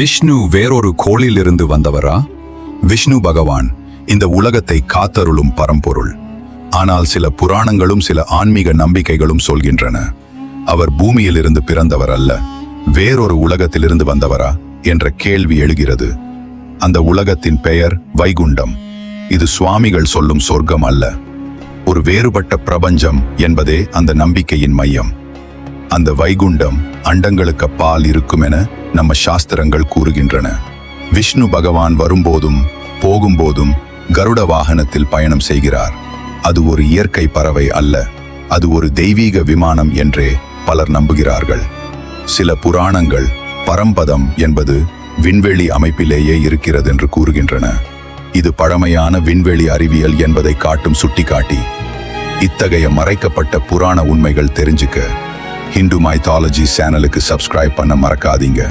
விஷ்ணு வேறொரு கோளிலிருந்து வந்தவரா? விஷ்ணு பகவான் இந்த உலகத்தை காத்தருளும் பரம்பொருள். ஆனால் சில புராணங்களும் சில ஆன்மீக நம்பிக்கைகளும் சொல்கின்றன. அவர் பூமியிலிருந்து பிறந்தவர் அல்ல வேறொரு உலகத்திலிருந்து வந்தவரா? என்ற கேள்வி எழுகிறது. அந்த உலகத்தின் பெயர் வைகுண்டம். இது சுவாமிகள் சொல்லும் சொர்க்கம் அல்ல. ஒரு வேறுபட்ட பிரபஞ்சம் என்பதே அந்த நம்பிக்கையின் மையம். அந்த வைகுண்டம் அண்டங்களுக்கு அப்பால் இருக்கும் என நம்ம சாஸ்திரங்கள் கூறுகின்றன. விஷ்ணு பகவான் வரும்போதும் போகும்போதும் கருட வாகனத்தில் பயணம் செய்கிறார். அது ஒரு இயற்கை பறவை அல்ல அது ஒரு தெய்வீக விமானம் என்றே பலர் நம்புகிறார்கள். சில புராணங்கள் பரம்பதம் என்பது விண்வெளி அமைப்பிலேயே இருக்கிறது என்று கூறுகின்றன. இது பழமையான விண்வெளி அறிவியல் என்பதை காட்டும் சுட்டிக்காட்டி இத்தகைய மறைக்கப்பட்ட புராண உண்மைகள் தெரிஞ்சுக்க ஹிந்து மைத்தாலஜி சேனலுக்கு சப்ஸ்கிரைப் பண்ண மறக்காதீங்க.